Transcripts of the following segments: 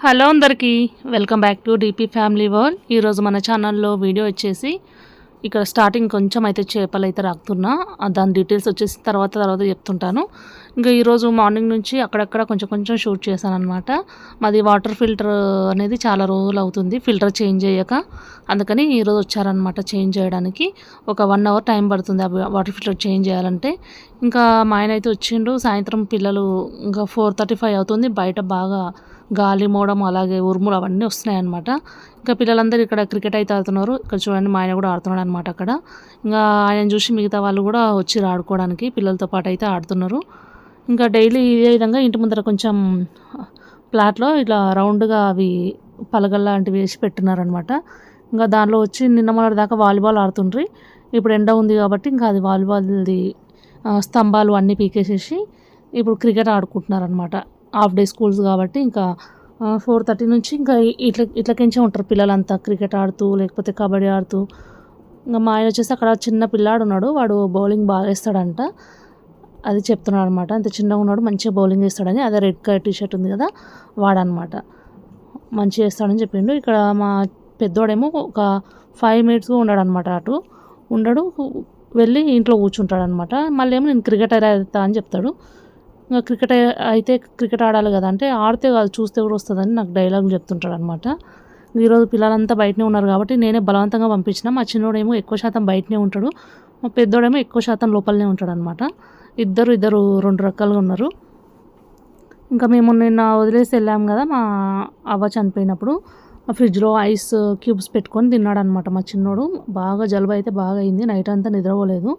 Hello అందరికీ welcome back to DP family world. ఈరోజు మన ఛానల్లో వీడియో వచ్చేసి ఇక్కడ స్టార్టింగ్ కొంచెం అయితే చేపలు అయితే రాకుతున్నా. దాని డీటెయిల్స్ వచ్చేసి తర్వాత తర్వాత చెప్తుంటాను. ఇంకా ఈరోజు మార్నింగ్ నుంచి అక్కడక్కడ కొంచెం కొంచెం షూట్ చేశాను అనమాట మాది వాటర్ ఫిల్టర్ అనేది చాలా రోజులు అవుతుంది ఫిల్టర్ చేంజ్ చేయక అందుకని ఈరోజు వచ్చారనమాట చేంజ్ చేయడానికి. ఒక వన్ అవర్ టైం పడుతుంది ఆ వాటర్ ఫిల్టర్ చేంజ్ చేయాలంటే. ఇంకా మా ఆయన అయితే వచ్చిండు సాయంత్రం పిల్లలు ఇంకా ఫోర్ థర్టీ ఫైవ్ అవుతుంది బయట బాగా గాలి మోడం అలాగే ఉరుములు అవన్నీ వస్తున్నాయి అనమాట ఇంకా పిల్లలందరూ ఇక్కడ క్రికెట్ అయితే ఆడుతున్నారు. ఇక్కడ చూడండి మా ఆయన కూడా ఆడుతున్నాడు అనమాట అక్కడ. ఇంకా ఆయన చూసి మిగతా వాళ్ళు కూడా వచ్చి ఆడుకోవడానికి పిల్లలతో పాటు అయితే ఆడుతున్నారు. ఇంకా డైలీ ఇదే విధంగా ఇంటి ముందర కొంచెం ప్లాట్లో ఇట్లా రౌండ్గా అవి పలగల్ లాంటివి వేసి పెట్టున్నారనమాట ఇంకా దానిలో వచ్చి నిన్న మొన్నటి దాకా వాలీబాల్ ఆడుతుండ్రి. ఇప్పుడు ఎండ ఉంది కాబట్టి ఇంకా అది వాలీబాల్ది స్తంభాలు అన్నీ పీకేసేసి ఇప్పుడు క్రికెట్ ఆడుకుంటున్నారనమాట హాఫ్ డే స్కూల్స్ కాబట్టి ఇంకా ఫోర్ థర్టీ నుంచి ఇంకా ఇట్లా ఇట్లకించే ఉంటారు పిల్లలంతా. క్రికెట్ ఆడుతూ లేకపోతే కబడ్డీ ఆడుతూ. ఇంకా మా ఆయన వచ్చేసి అక్కడ చిన్న పిల్లాడు ఉన్నాడు. వాడు బౌలింగ్ బాగా వేస్తాడంట. అది చెప్తున్నాడు అనమాట అంత చిన్నగా ఉన్నాడు మంచిగా బౌలింగ్ వేస్తాడని. అదే రెడ్ కలర్ టీ షర్ట్ ఉంది కదా వాడనమాట మంచిగా వేస్తాడని చెప్పిండు. ఇక్కడ మా పెద్దోడేమో ఒక ఫైవ్ మినిట్స్ ఉన్నాడు అనమాట అటు. ఉండడు వెళ్ళి ఇంట్లో కూర్చుంటాడు అనమాట మళ్ళీ ఏమో నేను క్రికెటర్ అవుతా అని చెప్తాడు. ఇంకా క్రికెట్ అయితే క్రికెట్ ఆడాలి కదా. అంటే ఆడితే కాదు చూస్తే కూడా వస్తుందని నాకు డైలాగ్ చెప్తుంటాడు అనమాట ఈరోజు పిల్లలంతా బయటనే ఉన్నారు కాబట్టి నేనే బలవంతంగా పంపించిన. మా చిన్నోడేమో ఎక్కువ శాతం బయటనే ఉంటాడు. మా పెద్దోడేమో ఎక్కువ శాతం లోపలనే ఉంటాడు అనమాట ఇద్దరు ఇద్దరు రెండు రకాలుగా ఉన్నారు. ఇంకా మేము నిన్న వదిలేసి వెళ్ళాం కదా మా అవ్వ చనిపోయినప్పుడు. ఆ ఫ్రిడ్జ్లో ఐస్ క్యూబ్స్ పెట్టుకొని తిన్నాడు అనమాట మా చిన్నోడు. బాగా జలుబు అయితే బాగా అయింది. నైట్ అంతా నిద్రపోలేదు.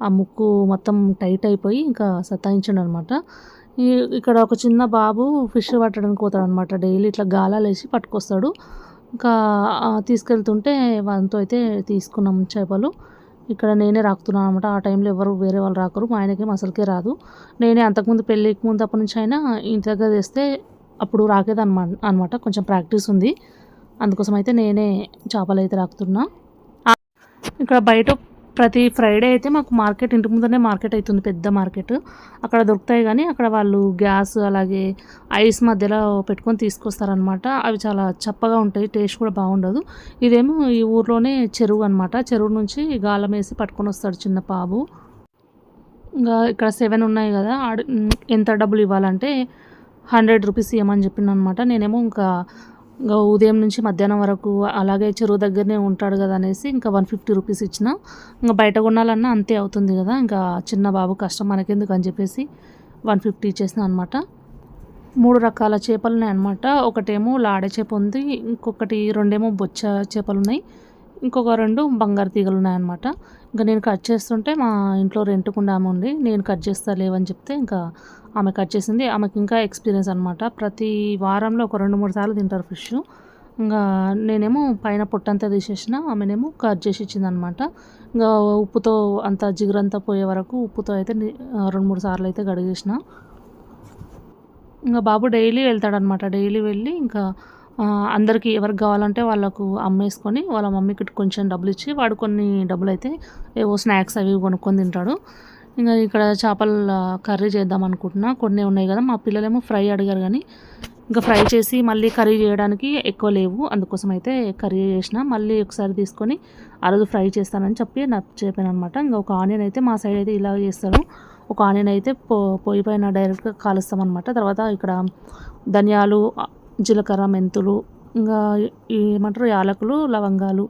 ఆ ముక్కు మొత్తం టైట్ అయిపోయి ఇంకా సతాయించాడు అనమాట ఇక్కడ ఒక చిన్న బాబు ఫిష్ పట్టడానికి పోతాడు అనమాట డైలీ ఇట్లా గాలాలు వేసి పట్టుకొస్తాడు. ఇంకా తీసుకెళ్తుంటే వాళ్ళతో అయితే తీసుకున్నాం చేపలు. ఇక్కడ నేనే రాకుతున్నాను అనమాట ఆ టైంలో ఎవరు వేరే వాళ్ళు రాకరు. మా ఆయనకేం అసలుకే రాదు. నేనే అంతకుముందు పెళ్ళికి ముందు అప్పటి నుంచి అయినా ఇంటి దగ్గర తెస్తే అప్పుడు రాకేది అనమాట. అనమాట కొంచెం ప్రాక్టీస్ ఉంది. అందుకోసం అయితే నేనే చేపలు అయితే రాకుతున్నా ఇక్కడ బయట ప్రతి ఫ్రైడే అయితే మాకు మార్కెట్ ఇంటి ముందరనే మార్కెట్ అవుతుంది పెద్ద మార్కెట్. అక్కడ దొరుకుతాయి కానీ అక్కడ వాళ్ళు గ్యాస్ అలాగే ఐస్ మధ్యలో పెట్టుకొని తీసుకొస్తారనమాట అవి చాలా చప్పగా ఉంటాయి టేస్ట్ కూడా బాగుండదు. ఇదేమో ఈ ఊర్లోనే చెరువు అనమాట చెరువు నుంచి గాలం వేసి పట్టుకొని వస్తాడు చిన్న పాబు. ఇంకా ఇక్కడ సెవెన్ ఉన్నాయి కదా ఎంత డబ్బులు ఇవ్వాలంటే హండ్రెడ్ రూపీస్ ఇవ్వమని చెప్పిన అనమాట నేనేమో ఇంకా ఇంకా ఉదయం నుంచి మధ్యాహ్నం వరకు అలాగే చెరువు దగ్గరనే ఉంటాడు కదా అనేసి ఇంకా వన్ ఫిఫ్టీ రూపీస్ ఇచ్చిన. ఇంకా బయట కొనాలన్నా అంతే అవుతుంది కదా. ఇంకా చిన్న బాబు కష్టం మనకెందుకు అని చెప్పేసి వన్ ఫిఫ్టీ ఇచ్చేసిన అనమాట మూడు రకాల చేపలు ఉన్నాయి అనమాట ఒకటేమో లాడే చేప ఉంది ఇంకొకటి రెండేమో బొచ్చ చేపలు ఉన్నాయి ఇంకొక రెండు బంగారు తీగలు ఉన్నాయన్నమాట. ఇంకా నేను కట్ చేస్తుంటే మా ఇంట్లో రెంట్కుండా ఆమె ఉంది. నేను కట్ చేస్తా లేవని చెప్తే ఇంకా ఆమె కట్ చేసింది. ఆమెకి ఇంకా ఎక్స్పీరియన్స్ అనమాట ప్రతి వారంలో ఒక రెండు మూడు సార్లు తింటారు ఫిష్. ఇంకా నేనేమో పైన పొట్టంతా తీసేసిన ఆమెనేమో కట్ చేసి ఇచ్చింది అనమాట ఇంకా ఉప్పుతో అంత జిగురంతా పోయే వరకు ఉప్పుతో అయితే రెండు మూడు సార్లు అయితే గడిగేసిన ఇంకా బాబు డైలీ వెళ్తాడనమాట డైలీ వెళ్ళి ఇంకా అందరికీ ఎవరికి కావాలంటే వాళ్ళకు అమ్మేసుకొని వాళ్ళ మమ్మీకి కొంచెం డబ్బులు ఇచ్చి వాడు కొన్ని డబ్బులు అయితే ఏవో స్నాక్స్ అవి కొనుక్కొని తింటాడు. ఇంకా ఇక్కడ చేపల కర్రీ చేద్దాం అనుకుంటున్నా. కొన్ని ఉన్నాయి కదా మా పిల్లలేమో ఫ్రై అడిగారు కానీ ఇంకా ఫ్రై చేసి మళ్ళీ కర్రీ చేయడానికి ఎక్కువ లేవు. అందుకోసం అయితే కర్రీ చేసిన. మళ్ళీ ఒకసారి తీసుకొని ఆ రోజు ఫ్రై చేస్తానని చెప్పి నాకు చెప్పాను అనమాట ఇంకా ఒక ఆనియన్ అయితే మా సైడ్ అయితే ఇలా చేస్తారు. ఒక ఆనియన్ అయితే పో పొయ్యి పైన డైరెక్ట్గా కాలుస్తామన్నమాట. తర్వాత ఇక్కడ ధనియాలు జీలకర్ర మెంతులు ఇంకా ఏమంటారు యాలకులు లవంగాలు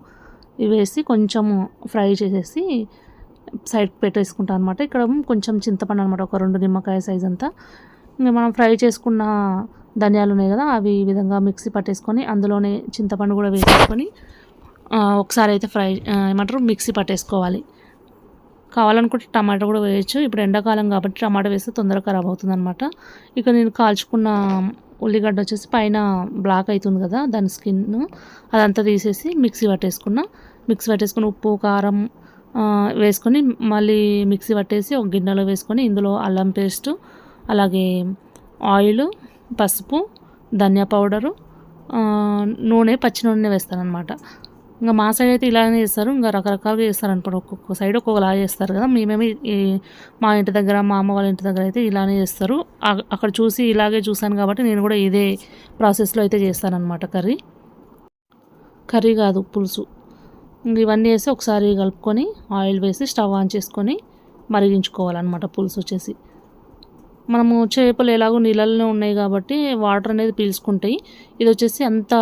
ఇవి వేసి కొంచెం ఫ్రై చేసేసి సైడ్ పెట్టేసుకుంటాను అనమాట ఇక్కడ కొంచెం చింతపండు అనమాట ఒక రెండు నిమ్మకాయ సైజ్ అంతా. ఇంకా మనం ఫ్రై చేసుకున్న ధనియాలు ఉన్నాయి కదా అవి ఈ విధంగా మిక్సీ పట్టేసుకొని అందులోనే చింతపండు కూడా వేసేసుకొని ఒకసారి అయితే ఫ్రై ఏమంటారు మిక్సీ పట్టేసుకోవాలి. కావాలనుకుంటే టమాటా కూడా వేయచ్చు. ఇప్పుడు ఎండాకాలం కాబట్టి టమాటా వేస్తే తొందరగా ఖరాబ్ అవుతుంది అనమాట ఇక నేను కాల్చుకున్న ఉల్లిగడ్డ వచ్చేసి పైన బ్లాక్ అవుతుంది కదా దాని స్కిన్. అదంతా తీసేసి మిక్సీ పట్టేసుకున్న. మిక్సీ పట్టేసుకుని ఉప్పు కారం వేసుకొని మళ్ళీ మిక్సీ పట్టేసి ఒక గిన్నెలో వేసుకొని ఇందులో అల్లం పేస్టు అలాగే ఆయిల్ పసుపు ధనియా పౌడరు నూనె పచ్చి నూనె వేస్తాను అనమాట ఇంకా మా సైడ్ అయితే ఇలానే చేస్తారు. ఇంకా రకరకాలుగా చేస్తారు అనమాట ఒక్కొక్క సైడ్ ఒక్కొక్కలా చేస్తారు కదా. మేమేమి మా ఇంటి దగ్గర మా అమ్మ వాళ్ళ ఇంటి దగ్గర అయితే ఇలానే చేస్తారు. అక్కడ చూసి ఇలాగే చూసాను కాబట్టి నేను కూడా ఇదే ప్రాసెస్లో అయితే చేస్తానన్నమాట కర్రీ. కర్రీ కాదు పులుసు. ఇంక ఇవన్నీ వేసి ఒకసారి కలుపుకొని ఆయిల్ వేసి స్టవ్ ఆన్ చేసుకొని మరిగించుకోవాలన్నమాట పులుసు వచ్చేసి. మనము చేపలు ఎలాగో నీళ్ళల్లో ఉన్నాయి కాబట్టి వాటర్ అనేది పీల్చుకుంటాయి. ఇది వచ్చేసి అంత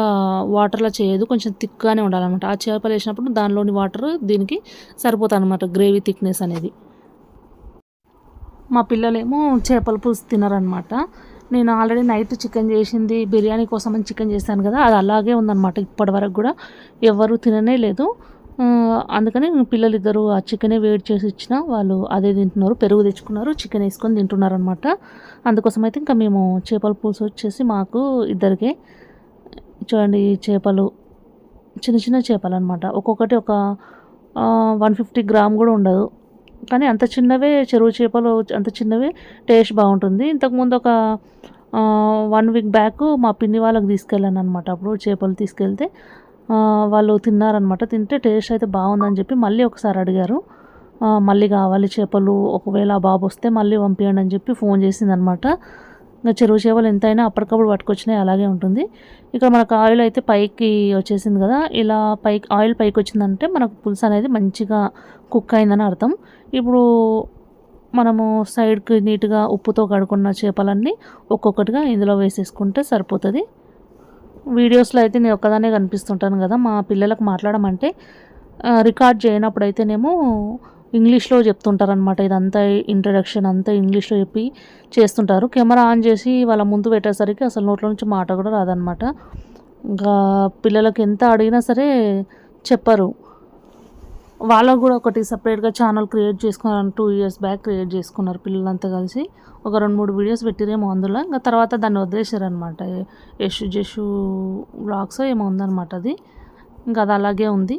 వాటర్లా చేయదు. కొంచెం థిక్గానే ఉండాలన్నమాట. ఆ చేపలు వేసినప్పుడు దానిలోని వాటర్ దీనికి సరిపోతుంది అనమాట గ్రేవీ థిక్నెస్ అనేది. మా పిల్లలేమో చేపల పులుసు తినరనమాట నేను ఆల్రెడీ నైట్ చికెన్ చేసింది బిర్యానీ కోసం అని చికెన్ చేశాను కదా అది అలాగే ఉందన్నమాట ఇప్పటి వరకు కూడా. ఎవరు తిననే లేదు. అందుకని పిల్లలు ఇద్దరు ఆ చికెనే వేడి చేసి ఇచ్చిన. వాళ్ళు అదే తింటున్నారు పెరుగు తెచ్చుకున్నారు చికెన్ వేసుకొని తింటున్నారు అనమాట అందుకోసం అయితే ఇంకా మేము చేపల పులుసు వచ్చేసి మాకు ఇద్దరికే. చూడండి చేపలు చిన్న చిన్న చేపలు అనమాట ఒక్కొక్కటి ఒక వన్ ఫిఫ్టీ గ్రామ్ కూడా ఉండదు. కానీ అంత చిన్నవే చెరువు చేపలు అంత చిన్నవే టేస్ట్ బాగుంటుంది. ఇంతకుముందు ఒక వన్ వీక్ బ్యాక్ మా పిన్ని వాళ్ళకి తీసుకెళ్ళాను అనమాట అప్పుడు చేపలు తీసుకెళ్తే వాళ్ళు తిన్నారనమాట తింటే టేస్ట్ అయితే బాగుందని చెప్పి మళ్ళీ ఒకసారి అడిగారు. మళ్ళీ కావాలి చేపలు ఒకవేళ ఆ బాబు వస్తే మళ్ళీ పంపించండి అని చెప్పి ఫోన్ చేసిందనమాట ఇంకా చెరువు చేపలు ఎంతైనా అప్పటికప్పుడు పట్టుకొచ్చినాయి అలాగే ఉంటుంది. ఇక్కడ మనకు ఆయిల్ అయితే పైకి వచ్చేసింది కదా ఇలా పైకి ఆయిల్ పైకి వచ్చిందంటే మనకు పులుసు అనేది మంచిగా కుక్ అయిందని అర్థం. ఇప్పుడు మనము సైడ్కి నీట్గా ఉప్పుతో కడుక్కున్న చేపలన్నీ ఒక్కొక్కటిగా ఇందులో వేసేసుకుంటే సరిపోతుంది. వీడియోస్లో అయితే నేను ఒక్కదానే కనిపిస్తుంటాను కదా మా పిల్లలకు మాట్లాడమంటే రికార్డ్ చేయనప్పుడు అయితేనేమో ఇంగ్లీష్లో చెప్తుంటారనమాట ఇదంతా ఇంట్రడక్షన్ అంతా ఇంగ్లీష్లో చెప్పి చేస్తుంటారు. కెమెరా ఆన్ చేసి వాళ్ళ ముందు పెట్టేసరికి అసలు నోట్లో నుంచి మాట కూడా రాదనమాట ఇంకా పిల్లలకు ఎంత అడిగినా సరే చెప్పరు. వాళ్ళకు కూడా ఒకటి సపరేట్గా ఛానల్ క్రియేట్ చేసుకున్నారు టూ ఇయర్స్ బ్యాక్ క్రియేట్ చేసుకున్నారు పిల్లలంతా కలిసి. ఒక రెండు మూడు వీడియోస్ పెట్టిరేమో అందులో. ఇంకా తర్వాత దాన్ని వదిలేశారు అనమాట యశు జషు బ్లాగ్స్ ఏమో ఉందన్నమాట అది. ఇంకా అది అలాగే ఉంది.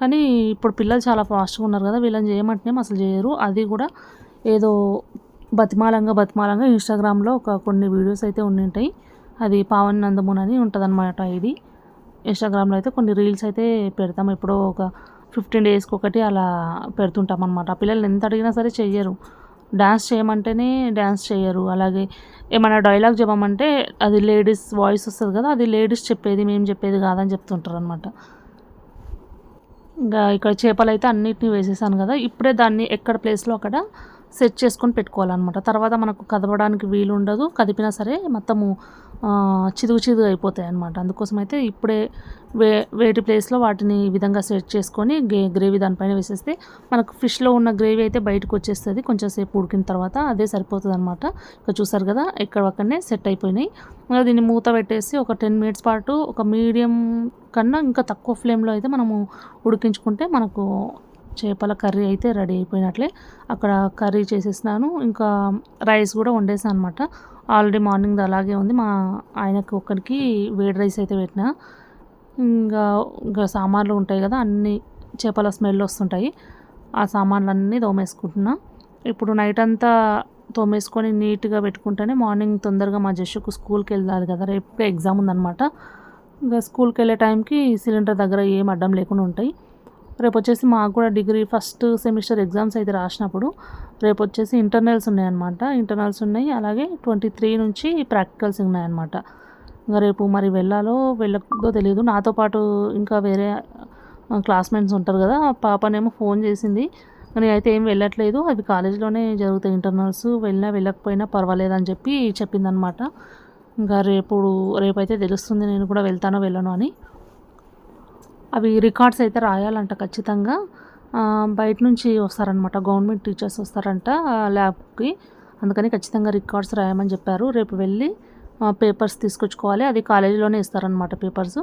కానీ ఇప్పుడు పిల్లలు చాలా ఫాస్ట్గా ఉన్నారు కదా వీళ్ళని చేయమంటేనే అసలు చేయరు. అది కూడా ఏదో బతిమాలంగా బతిమాలంగా ఇన్స్టాగ్రామ్లో ఒక కొన్ని వీడియోస్ అయితే ఉండింటాయి. అది పావన్ నందమున్ అని ఉంటుంది అనమాట ఇన్స్టాగ్రామ్లో అయితే కొన్ని రీల్స్ అయితే పెడతాం. ఎప్పుడో ఒక ఫిఫ్టీన్ డేస్కి ఒకటి అలా పెడుతుంటాం అనమాట ఆ పిల్లలు ఎంత అడిగినా సరే చెయ్యరు. డ్యాన్స్ చేయమంటేనే డ్యాన్స్ చేయరు అలాగే ఏమైనా డైలాగ్ చెప్పమంటే అది లేడీస్ వాయిస్ వస్తుంది కదా అది లేడీస్ చెప్పేది మేము చెప్పేది కాదని చెప్తుంటారు అనమాట ఇంకా ఇక్కడ చేపలు అయితే అన్నిటిని వేసేసాను కదా ఇప్పుడే దాన్ని ఎక్కడ ప్లేస్లో అక్కడ సెట్ చేసుకొని పెట్టుకోవాలన్నమాట. తర్వాత మనకు కదపడానికి వీలు ఉండదు కదిపినా సరే మొత్తము చిదుగు చిదుగు అయిపోతాయి అన్నమాట అందుకోసం అయితే ఇప్పుడే వే వేటి ప్లేస్లో వాటిని ఈ విధంగా సెట్ చేసుకొని గే గ్రేవీ దానిపైన వేసేస్తే మనకు ఫిష్లో ఉన్న గ్రేవీ అయితే బయటకు వచ్చేస్తుంది. కొంచెం సేపు ఉడికిన తర్వాత అదే సరిపోతుంది అనమాట ఇక చూసారు కదా ఎక్కడ ఒక్కనే సెట్ అయిపోయినాయి. ఇంకా దీన్ని మూత పెట్టేసి ఒక టెన్ మినిట్స్ పాటు ఒక మీడియం కన్నా ఇంకా తక్కువ ఫ్లేమ్లో అయితే మనము ఉడికించుకుంటే మనకు చేపల కర్రీ అయితే రెడీ అయిపోయినట్లే. అక్కడ కర్రీ చేసేసినాను. ఇంకా రైస్ కూడా వండేసాను అనమాట ఆల్రెడీ మార్నింగ్ అలాగే ఉంది. మా ఆయనకు ఒక్కడికి వేడి రైస్ అయితే పెట్టిన. ఇంకా ఇంకా సామాన్లు ఉంటాయి కదా అన్ని చేపల స్మెల్ వస్తుంటాయి. ఆ సామాన్లన్నీ తోమేసుకుంటున్నా. ఇప్పుడు నైట్ అంతా తోమేసుకొని నీట్గా పెట్టుకుంటేనే మార్నింగ్ తొందరగా మా జస్సుకు స్కూల్కి వెళ్ళాలి కదా. రేపు ఎగ్జామ్ ఉందన్నమాట. ఇంకా స్కూల్కి వెళ్ళే టైంకి సిలిండర్ దగ్గర ఏం అడ్డం లేకుండా ఉంటాయి. రేపు వచ్చేసి మాకు కూడా డిగ్రీ ఫస్ట్ సెమిస్టర్ ఎగ్జామ్స్ అయితే రాసినప్పుడు రేపు వచ్చేసి ఇంటర్నల్స్ ఉన్నాయన్నమాట. ఇంటర్నల్స్ ఉన్నాయి అలాగే ట్వంటీ త్రీ నుంచి ప్రాక్టికల్స్ ఉన్నాయన్నమాట. ఇంకా రేపు మరి వెళ్ళాలో వెళ్ళదో తెలియదు. నాతో పాటు ఇంకా వేరే క్లాస్మేట్స్ ఉంటారు కదా పాపనేమో ఫోన్ చేసింది. కానీ అయితే ఏం వెళ్ళట్లేదు. అది కాలేజీలోనే జరుగుతాయి ఇంటర్నల్స్. వెళ్ళినా వెళ్ళకపోయినా పర్వాలేదు అని చెప్పి చెప్పిందనమాట ఇంకా రేపు రేపైతే తెలుస్తుంది నేను కూడా వెళ్తానో వెళ్ళను అని. అవి రికార్డ్స్ అయితే రాయాలంట ఖచ్చితంగా. బయట నుంచి వస్తారనమాట గవర్నమెంట్ టీచర్స్ వస్తారంట ల్యాబ్కి. అందుకని ఖచ్చితంగా రికార్డ్స్ రాయమని చెప్పారు. రేపు వెళ్ళి పేపర్స్ తీసుకొచ్చుకోవాలి. అది కాలేజీలోనే ఇస్తారనమాట పేపర్స్.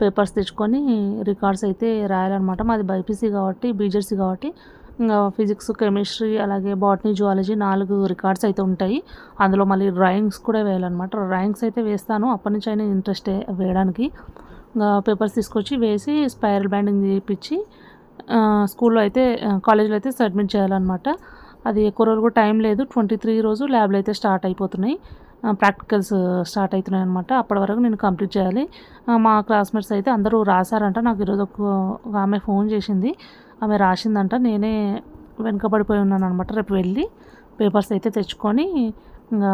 పేపర్స్ తెచ్చుకొని రికార్డ్స్ అయితే రాయాలన్నమాట. మాది బైపీసీ కాబట్టి బీజెడ్సీ కాబట్టి. ఇంకా ఫిజిక్స్ కెమిస్ట్రీ అలాగే బాటనీ జువాలజీ నాలుగు రికార్డ్స్ అయితే ఉంటాయి. అందులో మళ్ళీ డ్రాయింగ్స్ కూడా వేయాలన్నమాట. డ్రాయింగ్స్ అయితే వేస్తాను. అప్పటి నుంచి అయినా ఇంట్రెస్ట్ వేయడానికి. పేపర్స్ తీసుకొచ్చి వేసి స్పైరల్ బ్యాండింగ్ చేయించి స్కూల్లో అయితే కాలేజీలో అయితే సబ్మిట్ చేయాలన్నమాట. అది ఎక్కువ రోజులు కూడా టైం లేదు. ట్వంటీ త్రీ రోజు ల్యాబ్లు అయితే స్టార్ట్ అయిపోతున్నాయి. ప్రాక్టికల్స్ స్టార్ట్ అవుతున్నాయి అనమాట అప్పటి వరకు నేను కంప్లీట్ చేయాలి. మా క్లాస్మేట్స్ అయితే అందరూ రాశారంట. నాకు ఈరోజు ఒక ఆమె ఫోన్ చేసింది. ఆమె రాసిందంట. నేనే వెనుకబడిపోయి ఉన్నాను అనమాట రేపు వెళ్ళి పేపర్స్ అయితే తెచ్చుకొని ఇంకా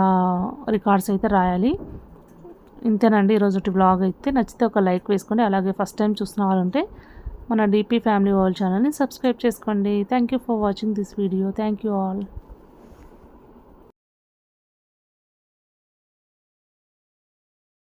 రికార్డ్స్ అయితే రాయాలి. ఇంతేనండి ఈరోజు బ్లాగ్ అయితే. నచ్చితే ఒక లైక్ వేసుకోండి. అలాగే ఫస్ట్ టైం చూస్తున్న వాళ్ళు ఉంటే మన డీపీ ఫ్యామిలీ వాళ్ళ ఛానల్ని సబ్స్క్రైబ్ చేసుకోండి. Thank you for watching this video thank you all